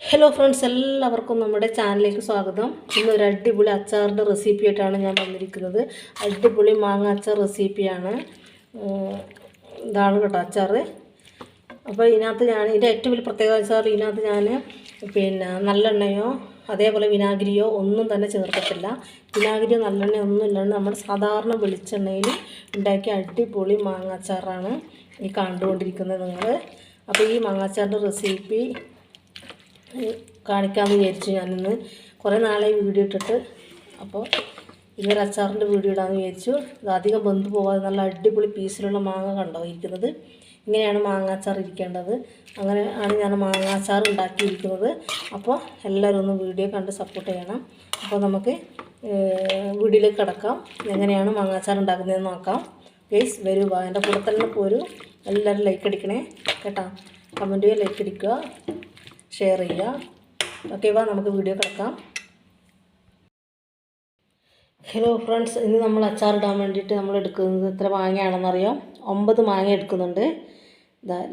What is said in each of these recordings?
Hello friends എല്ലാവർക്കും നമ്മുടെ ചാനലിലേക്ക് സ്വാഗതം. ഇന്ന് ഒരു അടിപൊളി അച്ചാറിന്റെ റെസിപ്പി ആയിട്ടാണ് ഞാൻ വന്നിരിക്കുന്നത് അടിപൊളി മാങ്ങ അച്ചാർ റെസിപ്പിയാണ് ഇതാണ് കേട്ടോ അച്ചാർ. അപ്പോൾ ഇതിനകത്ത് ഞാൻ ഇതിന്റെ ഏറ്റവും വലിയ പ്രത്യേകത അച്ചാർ ഇതിനകത്ത് ഞാൻ പിന്നെ നല്ലെണ്ണയോ അതേപോലെ വിനാഗിരിയോ ഒന്നും തന്നെ ചേർക്കത്തില്ല വിനാഗിരിയോ നല്ലെണ്ണയോ ഒന്നും ഇല്ലാണ്ട് നമ്മൾ സാധാരണ വെളിച്ചെണ്ണയിൽ ഉണ്ടാക്കിയ അടിപൊളി മാങ്ങ അച്ചാറാണ് ഈ കണ്ടുകൊണ്ടിരിക്കുന്നത് നിങ്ങൾ. അപ്പോൾ ഈ മാങ്ങാച്ചാറിന്റെ റെസിപ്പി കാണിക്കാമെന്ന് വിചാരിച്ചു ഞാനിന്ന് കുറേ നാളായി വീഡിയോ ഇട്ടിട്ട്. അപ്പോൾ ഇതൊരു അച്ചാറിന്റെ വീഡിയോ ഇടാമെന്ന് വിചാരിച്ചു. ഇത് അധികം ബന്ധു പോകാതെ നല്ല അടിപൊളി പീസിലുള്ള മാങ്ങ കണ്ടോ ഇരിക്കുന്നത്? ഇങ്ങനെയാണ് മാങ്ങ അച്ചാർ ഇരിക്കേണ്ടത്. അങ്ങനെ ആണ് ഞാൻ മാങ്ങ അച്ചാർ ഉണ്ടാക്കിയിരിക്കുന്നത്. അപ്പോൾ എല്ലാവരും ഒന്ന് വീഡിയോ കണ്ട് സപ്പോർട്ട് ചെയ്യണം. അപ്പോൾ നമുക്ക് വീഡിയോയിലേക്ക് കിടക്കാം. എങ്ങനെയാണ് മാങ്ങ അച്ചാർ ഉണ്ടാക്കുന്നതെന്ന് നോക്കാം. പ്ലീസ് വരൂ. എന്റെ കൂടെ തന്നെ പോരൂ. എല്ലാവരും ലൈക്ക് അടിക്കണേ. കേട്ടോ? കമന്റ് ലൈക്ക് അടിക്കുക. ഷെയർ ചെയ്യുക ഓക്കെ വാ നമുക്ക് വീഡിയോ കിടക്കാം. ഹലോ ഫ്രണ്ട്സ് ഇന്ന് നമ്മൾ അച്ചാർ ഇടാൻ വേണ്ടിയിട്ട് നമ്മൾ എടുക്കുന്നത് എത്ര മാങ്ങയാണെന്നറിയാം? ഒമ്പത് മാങ്ങ എടുക്കുന്നുണ്ട്.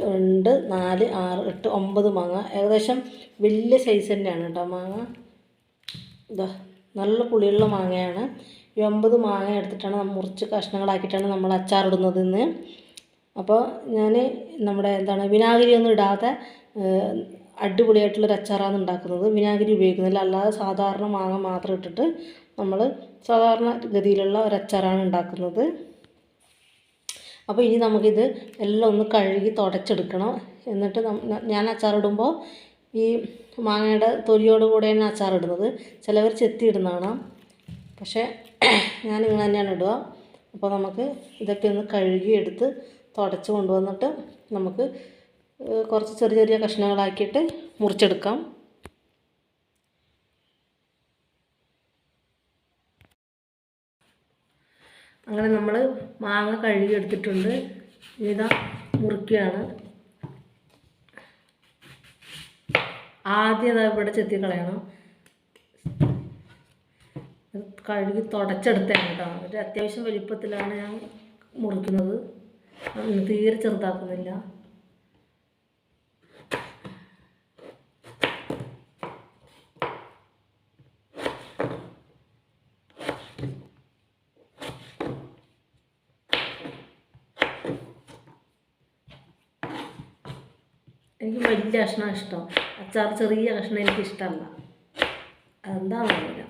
രണ്ട് നാല് ആറ് എട്ട് ഒമ്പത് മാങ്ങ. ഏകദേശം വലിയ സൈസ് തന്നെയാണ് കേട്ടോ മാങ്ങ. ഇതാ നല്ല പുളിയുള്ള മാങ്ങയാണ്. ഈ ഒമ്പത് മാങ്ങ എടുത്തിട്ടാണ് മുറിച്ച് കഷ്ണങ്ങളാക്കിയിട്ടാണ് നമ്മൾ അച്ചാറിടുന്നത് ഇന്ന്. അപ്പോൾ ഞാൻ നമ്മുടെ എന്താണ് വിനാഗിരി ഒന്നും ഇടാതെ അടിപൊളിയായിട്ടുള്ളൊരു അച്ചാറാണ് ഉണ്ടാക്കുന്നത്. വിനാഗിരി ഉപയോഗിക്കുന്നില്ല. അല്ലാതെ സാധാരണ മാങ്ങ മാത്രം ഇട്ടിട്ട് നമ്മൾ സാധാരണ ഗതിയിലുള്ള ഒരു അച്ചാറാണ് ഉണ്ടാക്കുന്നത്. അപ്പോൾ ഇനി നമുക്കിത് എല്ലാം ഒന്ന് കഴുകി തുടച്ചെടുക്കണം. എന്നിട്ട് ഞാൻ അച്ചാറിടുമ്പോൾ ഈ മാങ്ങയുടെ തൊലിയോട് കൂടെയാണ് അച്ചാറിടുന്നത്. ചിലവർ ചെത്തി ഇടുന്നതാണ് പക്ഷേ ഞാൻ ഇങ്ങനെ തന്നെയാണ് ഇടുക. അപ്പോൾ നമുക്ക് ഇതൊക്കെ ഒന്ന് കഴുകി എടുത്ത് തുടച്ച് കൊണ്ടുവന്നിട്ട് നമുക്ക് കുറച്ച് ചെറിയ ചെറിയ കഷ്ണങ്ങളാക്കിയിട്ട് മുറിച്ചെടുക്കാം. അങ്ങനെ നമ്മൾ മാങ്ങ കഴുകി എടുത്തിട്ടുണ്ട് ഇതാ മുറിക്കുകയാണ്. ആദ്യം ഇതാ ഇവിടെ ചെത്തി കളയണം. കഴുകി തുടച്ചെടുത്തതാണ് കേട്ടോ. ഒരു അത്യാവശ്യം വലിപ്പത്തിലാണ് ഞാൻ മുറിക്കുന്നത്. തീരെ ചെറുതാക്കുന്നില്ല. എനിക്ക് വലിയ കഷ്ണം ഇഷ്ടം. അച്ചാർ ചെറിയ കഷ്ണം എനിക്ക് ഇഷ്ടമല്ല അതെന്താണെന്നില്ല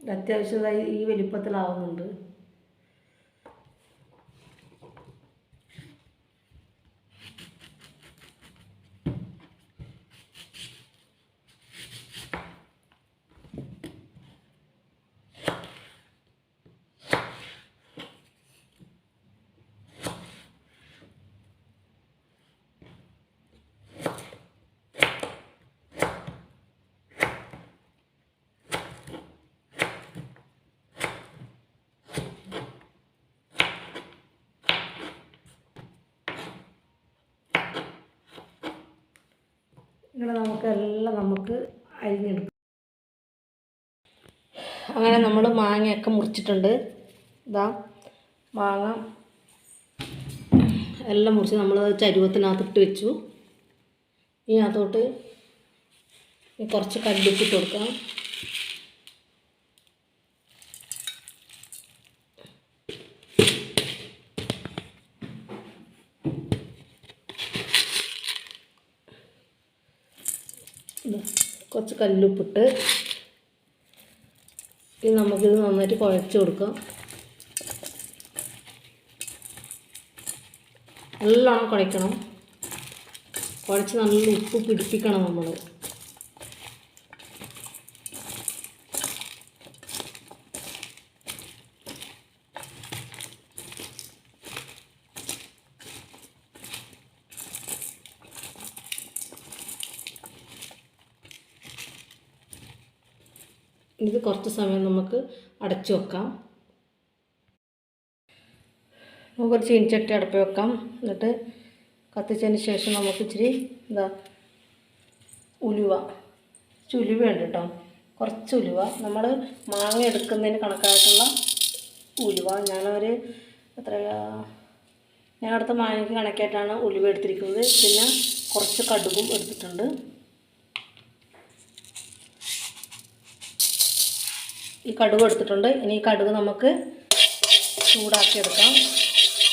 അത്യാവശ്യം ഈ വലിപ്പത്തിലാവുന്നുണ്ട്. ഇങ്ങനെ നമുക്ക് എല്ലാം നമുക്ക് അരിഞ്ഞെടുക്കാം. അങ്ങനെ നമ്മൾ മാങ്ങയൊക്കെ മുറിച്ചിട്ടുണ്ട്. ഇതാ മാങ്ങ എല്ലാം മുറിച്ച് നമ്മൾ ചരുവത്തിനകത്തിട്ട് വെച്ചു. ഇനി അതോട്ട് കുറച്ച് കല്ലുപ്പിട്ട് കൊടുക്കാം ഇതാ, കുറച്ച് കല്ലുപ്പിട്ട് ഇത് നമുക്കിത് നന്നായിട്ട് കുഴച്ച് കൊടുക്കാം. നല്ലോണം കുഴക്കണം. കുഴച്ച് നല്ല ഉപ്പ് പിടിപ്പിക്കണം നമ്മൾ ഇത് കുറച്ച് സമയം നമുക്ക് അടച്ചു വെക്കാം. നമുക്കൊരു ചീനിച്ചട്ടി അടപ്പ് വെക്കാം. എന്നിട്ട് കത്തിച്ചതിന് ശേഷം നമുക്ക് ഇച്ചിരി എന്താ ഉലുവ. ചുലുവ ഉണ്ട് കേട്ടോ. കുറച്ച് ഉലുവ. നമ്മൾ മാങ്ങ എടുക്കുന്നതിന് കണക്കായിട്ടുള്ള ഉലുവ. ഞാനൊരു എത്ര ഞാൻ അടുത്ത മാങ്ങയ്ക്ക് കണക്കായിട്ടാണ് ഉലുവ എടുത്തിരിക്കുന്നത്. പിന്നെ കുറച്ച് കടുകും എടുത്തിട്ടുണ്ട്. ഈ കടുക് എടുത്തിട്ടുണ്ട്. ഇനി ഈ കടുക് നമുക്ക് ചൂടാക്കി എടുക്കാം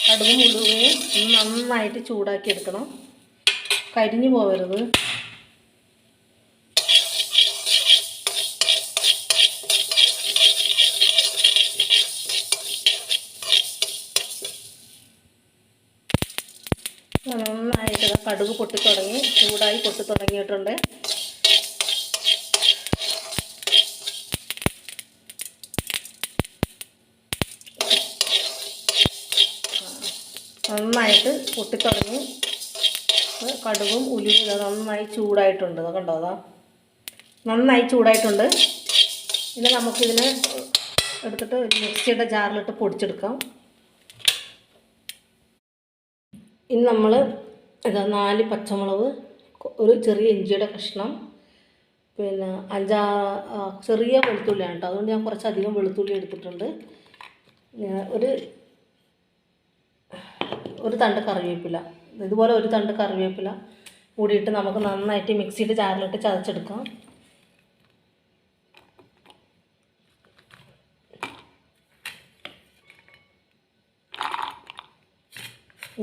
കടുകും ഒന്ന് നന്നായിട്ട് ചൂടാക്കി എടുക്കണം കരിഞ്ഞു പോകരുത് നന്നായിട്ട് കടുക് പൊട്ടിത്തുടങ്ങി ചൂടായി പൊട്ടിത്തുടങ്ങിയിട്ടുണ്ട്. നന്നായിട്ട് പൊട്ടിത്തുടങ്ങി. കടുകും ഉലിയും നന്നായി ചൂടായിട്ടുണ്ട്. കണ്ടോ? അതാ നന്നായി ചൂടായിട്ടുണ്ട്. ഇനി നമുക്കിതിനെ എടുത്തിട്ട് മിക്സിയുടെ ജാറിലിട്ട് പൊടിച്ചെടുക്കാം. ഇനി നമ്മൾ ഇതാ നാല് പച്ചമുളക് ഒരു ചെറിയ ഇഞ്ചിയുടെ കഷ്ണം പിന്നെ അഞ്ചാ ചെറിയ വെളുത്തുള്ളിയാണ് കേട്ടോ. അതുകൊണ്ട് ഞാൻ കുറച്ചധികം വെളുത്തുള്ളി എടുത്തിട്ടുണ്ട്. ഒരു ഒരു തണ്ട് കറിവേപ്പില. ഇതുപോലെ ഒരു തണ്ട് കറിവേപ്പില കൂടിയിട്ട് നമുക്ക് നന്നായിട്ട് മിക്സിയുടെ ജാറിലിട്ട് ചതച്ചെടുക്കാം.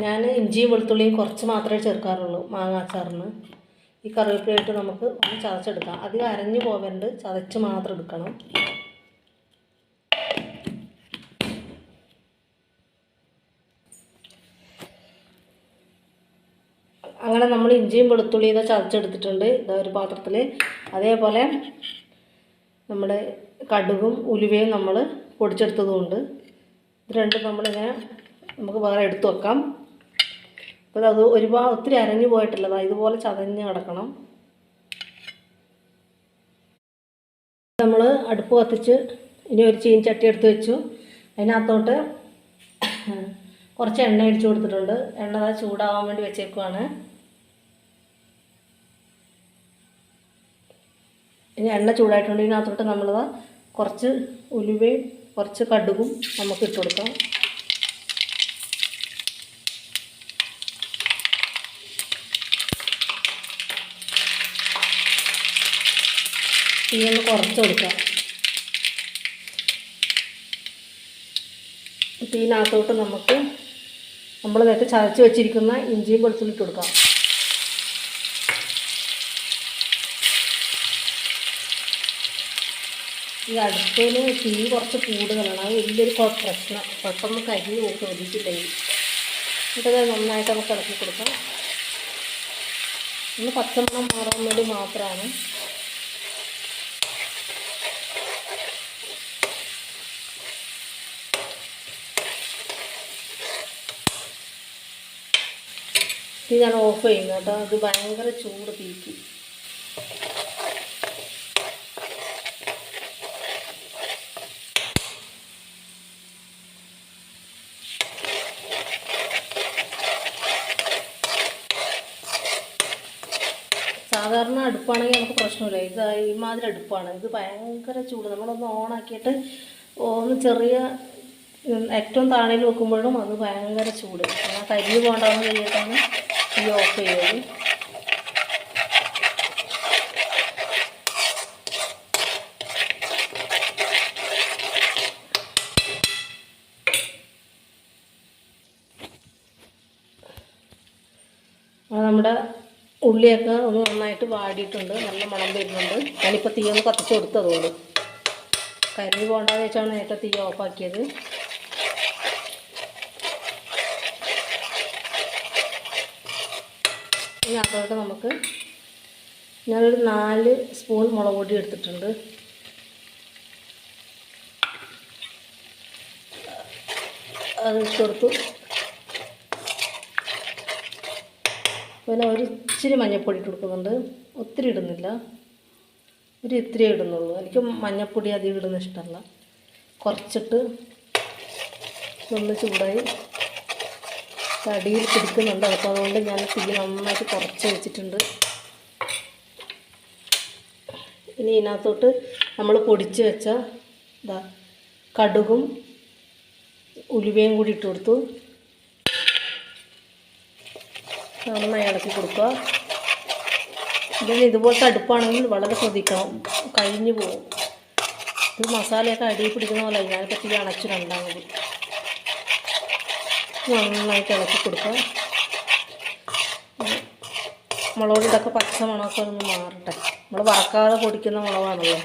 ഞാൻ ഇഞ്ചിയും വെളുത്തുള്ളിയും കുറച്ച് മാത്രമേ ചേർക്കാറുള്ളൂ മാങ്ങ അച്ചാറിന്. ഈ കറിവേപ്പിലയിട്ട് നമുക്ക് ഒന്ന് ചതച്ചെടുക്കാം. അധികം അരഞ്ഞു പോകരുത് ചതച്ച് മാത്രം എടുക്കണം അങ്ങനെ ഇഞ്ചിയും വെളുത്തുള്ളിയും ഇതാ ചതച്ചെടുത്തിട്ടുണ്ട്. ഇതാ ഒരു പാത്രത്തിൽ അതേപോലെ നമ്മുടെ കടുകും ഉലുവയും നമ്മൾ പൊടിച്ചെടുത്തതുകൊണ്ട് ഇത് രണ്ടും നമ്മളിങ്ങനെ നമുക്ക് വേറെ എടുത്തു വെക്കാം. അപ്പോൾ അത് ഒരുപാട് ഒത്തിരി അരഞ്ഞു പോയിട്ടില്ലതാ. ഇതുപോലെ ചതഞ്ഞ് കിടക്കണം നമ്മൾ അടുപ്പ് കത്തിച്ച് ഇനി ഒരു ചീൻചട്ടി എടുത്ത് വെച്ചു. അതിനകത്തോട്ട് കുറച്ച് എണ്ണ അടിച്ചു കൊടുത്തിട്ടുണ്ട്. എണ്ണ ചൂടാവാൻ വേണ്ടി വെച്ചേക്കുവാണ്. ഇനി എണ്ണ ചൂടായിട്ടുണ്ട് ഇതിനകത്തോട്ട് നമ്മളത് കുറച്ച് ഉലുവയും കുറച്ച് കടുകും നമുക്ക് ഇട്ട് കൊടുക്കാം. തീ ഒന്ന് കുറച്ച് കൊടുക്കാം. തീനകത്തോട്ട് നമുക്ക് നമ്മൾ നേരത്തെ ചതച്ച് വെച്ചിരിക്കുന്ന ഇഞ്ചിയും വെളുത്തുള്ളി കൊടുക്കാം. ഈ അടുപ്പിൽ തീ കുറച്ച് കൂടുതലാണ്. അത് വലിയൊരു പ്രശ്നം. പെട്ടെന്ന് കരി പോകും ശ്രദ്ധിച്ചില്ലെങ്കിൽ എന്നിട്ടത് നന്നായിട്ട് നമുക്ക് ഇളക്കി കൊടുക്കാം. ഒന്ന് പച്ചമണം മാറാൻ വേണ്ടി മാത്രമാണ്. ഇത് ഞാൻ ഓഫ് ചെയ്യുന്നു കേട്ടോ. അത് ഭയങ്കര ചൂട് തീക്ക് സാധാരണ അടുപ്പാണെങ്കിൽ നമുക്ക് പ്രശ്നമില്ല. ഇത് ഇമാതിരി അടുപ്പാണ്. ഇത് ഭയങ്കര ചൂട്. നമ്മളൊന്ന് ഓണാക്കിയിട്ട് ഒന്ന് ചെറിയ ഏറ്റവും താണയിൽ വെക്കുമ്പോഴും അത് ഭയങ്കര ചൂട്. കരിഞ്ഞു പോകേണ്ടതെന്ന് കഴിഞ്ഞിട്ടാണ് ഈ ഓഫ് ചെയ്തത് അത് നമ്മുടെ ഉള്ളിയൊക്കെ ഒന്ന് നന്നായിട്ട് വാടിയിട്ടുണ്ട്. നല്ല മണം വരുന്നുണ്ട്. ഞാനിപ്പോൾ തീ ഒന്ന് കത്തിച്ച് കൊടുത്തതുകൊണ്ട്. കരിഞ്ഞു പോകണ്ടെന്ന് വെച്ചാണ് നേരത്തെ തീ ഓഫാക്കിയത്. ഇനി അതോടെ നമുക്ക് ഞാനൊരു നാല് സ്പൂൺ മുളക് പൊടി എടുത്തിട്ടുണ്ട്. അത് കൊടുത്തു. പിന്നെ ഒരു ഇച്ചിരി മഞ്ഞൾപ്പൊടി ഇട്ട് കൊടുക്കുന്നുണ്ട്. ഒത്തിരി ഇടുന്നില്ല. ഒരു ഇത്തിരി ഇടുന്നുള്ളൂ. എനിക്ക് മഞ്ഞൾപ്പൊടി അധികം ഇടുന്ന ഇഷ്ടമല്ല. കുറച്ചിട്ട് ഒന്ന് ചൂടായി തടിയിൽ പിടിക്കുന്നുണ്ട്. അപ്പോൾ അതുകൊണ്ട് ഞാൻ തീ നന്നായിട്ട് കുറച്ച് വെച്ചിട്ടുണ്ട്. ഇനി ഇതിനകത്തോട്ട് നമ്മൾ പൊടിച്ച് വെച്ച കടുകും ഉലുവയും കൂടി ഇട്ട് കൊടുത്തു. നന്നായി ഇളക്കി കൊടുക്കുക. ഇതിന് ഇതുപോലത്തെ അടുപ്പാണെങ്കിൽ വളരെ ശ്രദ്ധിക്കണം. കഴിഞ്ഞു പോകും. ഇത് മസാലയൊക്കെ അടിയിൽ പിടിക്കുന്ന പോലെ ഞാനിപ്പോൾ തീ അണച്ചു രണ്ടാമത് നന്നായിട്ട് ഇളക്കി കൊടുക്കുക. മുളക് ഇതൊക്കെ പച്ച മണമൊക്കെ ഒന്ന് മാറട്ടെ. നമ്മൾ വറക്കാതെ പൊടിക്കുന്ന മുളകാണല്ലോ.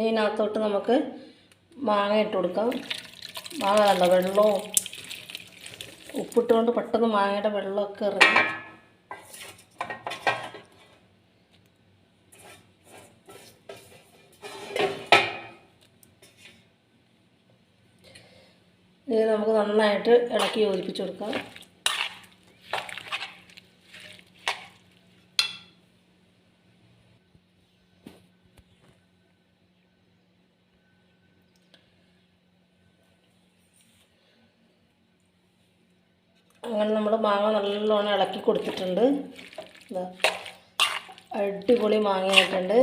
ഇതിനകത്തോട്ട് നമുക്ക് മാങ്ങ ഇട്ട് കൊടുക്കാം. മാങ്ങ കണ്ട? വെള്ളവും ഉപ്പിട്ടുകൊണ്ട് പെട്ടെന്ന് മാങ്ങയുടെ വെള്ളമൊക്കെ ഇറങ്ങി. ഇത് നമുക്ക് നന്നായിട്ട് ഇളക്കി യോജിപ്പിച്ച് കൊടുക്കാം. അങ്ങനെ നമ്മൾ മാങ്ങ നല്ലോണം ഇളക്കി കൊടുത്തിട്ടുണ്ട്. അടിപൊളി മാങ്ങയായിട്ടുണ്ട്.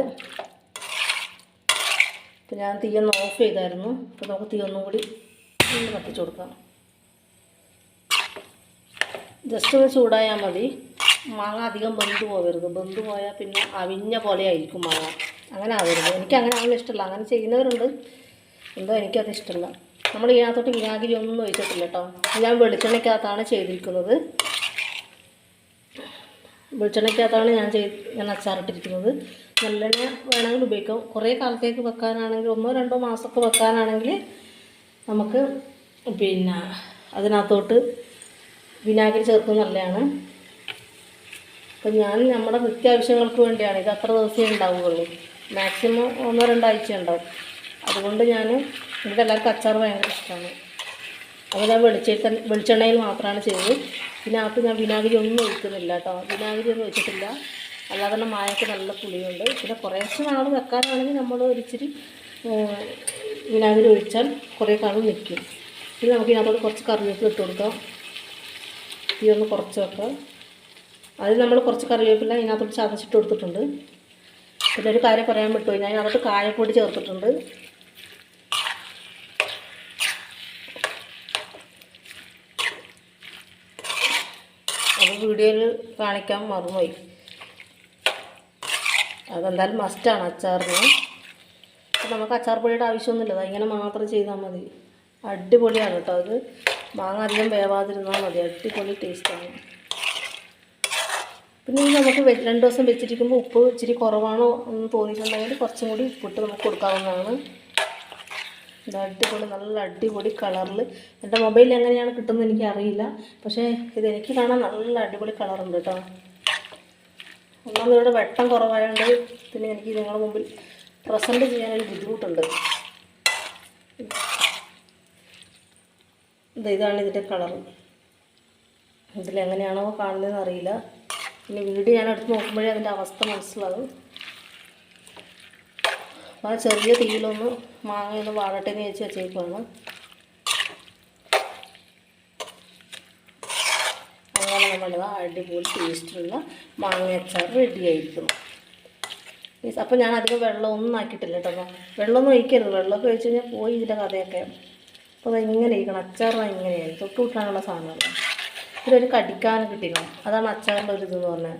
ഇപ്പം ഞാൻ തീയൊന്ന് ഓഫ് ചെയ്തായിരുന്നു. അപ്പോൾ നമുക്ക് തീ ഒന്നും കൂടി കത്തിച്ചു കൊടുക്കാം. ജസ്റ്റ് ഒന്ന് ചൂടായാൽ മതി. മാങ്ങ അധികം ബന്ധു പോകരുത് ബന്ധു പോയാൽ പിന്നെ അവിഞ്ഞ പോലെ ആയിരിക്കും മാങ്ങ. അങ്ങനെ ആവരുത്. എനിക്ക് അങ്ങനെ ആവുന്ന ഇഷ്ടമല്ല അങ്ങനെ ചെയ്യുന്നവരുണ്ട്. എന്തോ എനിക്കത് ഇഷ്ടമല്ല നമ്മൾ ഇതിനകത്തോട്ട് വിനാഗിരി ഒന്നും ഒഴിച്ചിട്ടില്ല കേട്ടോ. ഞാൻ വെളിച്ചെണ്ണയ്ക്കകത്താണ് ചെയ്തിരിക്കുന്നത്. വെളിച്ചെണ്ണയ്ക്കകത്താണ് ഞാൻ ചെയ്ത് ഞാൻ അച്ചാറിട്ടിരിക്കുന്നത്. നല്ലെണ്ണ വേണമെങ്കിൽ ഉപയോഗിക്കാം. കുറേ കാലത്തേക്ക് വെക്കാനാണെങ്കിൽ ഒന്നോ രണ്ടോ മാസമൊക്കെ വെക്കാനാണെങ്കിൽ നമുക്ക് പിന്നെ അതിനകത്തോട്ട് വിനാഗിരി ചേർക്കുന്നത് നല്ലതാണ്. അപ്പം ഞാൻ നമ്മുടെ നിത്യാവശ്യങ്ങൾക്ക് വേണ്ടിയാണ്. ഇത് അത്ര ദിവസമേ ഉണ്ടാവുകയുള്ളൂ. മാക്സിമം ഒന്നോ രണ്ടോ ഉണ്ടാവും. അതുകൊണ്ട് ഞാൻ എനിക്ക് എല്ലാവർക്കും അച്ചാർ ഭയങ്കര ഇഷ്ടമാണ്. അത് ഞാൻ വെളിച്ചെണ്ണ വെളിച്ചെണ്ണയിൽ മാത്രമാണ് ചെയ്തത്. ഇതിനകത്ത് ഞാൻ വിനാഗിരി ഒന്നും ഒഴിക്കുന്നില്ല കേട്ടോ. വിനാഗിരി ഒന്നും ഒഴിച്ചിട്ടില്ല. അല്ലാതെ തന്നെ മായക്ക് നല്ല പുളിയുണ്ട്. പിന്നെ കുറേശ്ശെ നാൾ വെക്കാനാണെങ്കിൽ നമ്മൾ ഒരിച്ചിരി വിനാഗിരി ഒഴിച്ചാൽ കുറേ കാലം നിൽക്കും ഇനി നമുക്ക് ഇതിനകത്തോട് കുറച്ച് കറിവേപ്പില ഇട്ട് കൊടുക്കാം. തീ ഒന്ന് കുറച്ച് വെക്കാം. അതിൽ നമ്മൾ കുറച്ച് കറിവേപ്പില ഇതിനകത്തോട്ട് ചതച്ചിട്ട് കൊടുത്തിട്ടുണ്ട്. പിന്നെ ഒരു കാര്യം പറയാൻ വിട്ടുപോയി. ഞാൻ അതിനകത്ത് കായപ്പൊടി ചേർത്തിട്ടുണ്ട് അത് വീഡിയോയിൽ കാണിക്കാൻ മറന്നുപോയി. അതെന്തായാലും മസ്റ്റാണ് അച്ചാറിന്. നമുക്ക് അച്ചാർ പൊടിയുടെ ആവശ്യമൊന്നുമില്ല. അത് ഇങ്ങനെ മാത്രം ചെയ്താൽ മതി. അടിപൊളിയാണ് കേട്ടോ അത്. മാങ്ങ അധികം വേവാതിരുന്നാൽ മതി. അടിപൊളി ടേസ്റ്റാണ് പിന്നെ നമുക്ക് രണ്ട് ദിവസം വെച്ചിരിക്കുമ്പോൾ ഉപ്പ് ഇച്ചിരി കുറവാണോ എന്ന് തോന്നിയിട്ടുണ്ടെങ്കിൽ കുറച്ചും കൂടി ഉപ്പിട്ട് നമുക്ക് കൊടുക്കാവുന്നതാണ്. ഇത് അടിപൊളി നല്ല അടിപൊളി കളറിൽ എന്റെ മൊബൈലിൽ എങ്ങനെയാണ് കിട്ടുന്നത് എനിക്ക് അറിയില്ല പക്ഷേ ഇത് എനിക്ക് കാണാൻ നല്ല അടിപൊളി കളറുണ്ട് കേട്ടോ. ഒന്നാമത് ഇവിടെ വെട്ടം കുറവായതുകൊണ്ട് പിന്നെ എനിക്ക് നിങ്ങളുടെ മുമ്പിൽ പ്രസന്റ് ചെയ്യാനൊരു ബുദ്ധിമുട്ടുണ്ട്. ഇത് ഇതാണ് ഇതിന്റെ കളർ. ഇതിലെങ്ങനെയാണോ കാണുന്നതെന്ന് അറിയില്ല. പിന്നെ വീഡിയോ ഞാൻ എടുത്ത് നോക്കുമ്പോഴേ അതിന്റെ അവസ്ഥ മനസ്സിലാകും ആ ചെറിയ തീയിലൊന്ന് മാങ്ങയൊന്ന് വാടട്ടെന്ന് വെച്ച് വെച്ചേക്കുവാണ്. അങ്ങനെ നമ്മുടെ അടിപൊളി ടേസ്റ്റുള്ള മാങ്ങ അച്ചാർ റെഡി Yes, അപ്പോൾ ഞാൻ അധികം വെള്ളമൊന്നും ആക്കിയിട്ടില്ല കേട്ടോ. വെള്ളമൊന്നും ഒഴിക്കരുത്. വെള്ളമൊക്കെ ഒഴിച്ച് കഴിഞ്ഞാൽ പോയി ഇതിന്റെ കഥയൊക്കെ. അപ്പോൾ അത് ഇങ്ങനെ ഇരിക്കണം. അച്ചാറിന് ഇങ്ങനെയായി തൊട്ട് കൂട്ടാനുള്ള സാധനമല്ല. ഇതൊരു കടിക്കാൻ കിട്ടിക്കണം അതാണ് അച്ചാറിന്റെ ഒരു ഇതെന്ന് പറഞ്ഞാൽ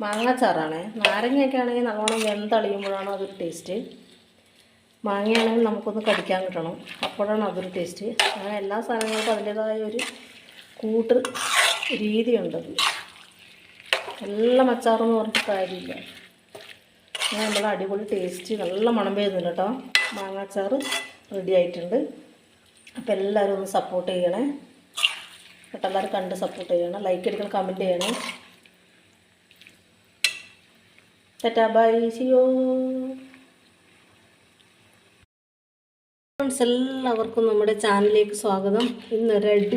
മാങ്ങ അച്ചാറാണ് നാരങ്ങയൊക്കെ ആണെങ്കിൽ നല്ലോണം വെന്തളിയുമ്പോഴാണ് അതൊരു ടേസ്റ്റ് മാങ്ങയാണെങ്കിൽ നമുക്കൊന്ന് കടിക്കാൻ കിട്ടണം. അപ്പോഴാണ് അതൊരു ടേസ്റ്റ് അങ്ങനെ എല്ലാ സാധനങ്ങൾക്കും അതിന്റേതായ ഒരു കൂട്ട് രീതിയുണ്ട് എല്ലാം അച്ചാറെന്ന് പറഞ്ഞിട്ട് കാര്യമില്ല. അങ്ങനെ നമ്മുടെ അടിപൊളി ടേസ്റ്റ് നല്ല മണം വരുന്നുണ്ട് കേട്ടോ. മാങ്ങ അച്ചാർ റെഡി ആയിട്ടുണ്ട്. അപ്പോൾ എല്ലാവരും ഒന്ന് സപ്പോർട്ട് ചെയ്യണേ. കേട്ടോ എല്ലാവരും കണ്ട് സപ്പോർട്ട് ചെയ്യണം. ലൈക്ക് അടിക്കണം കമന്റ് ചെയ്യണം. ടാറ്റാ ബൈ സിയോ ഫ്രണ്ട്സ് എല്ലാവർക്കും നമ്മുടെ ചാനലിലേക്ക് സ്വാഗതം. ഇന്നൊരു അടി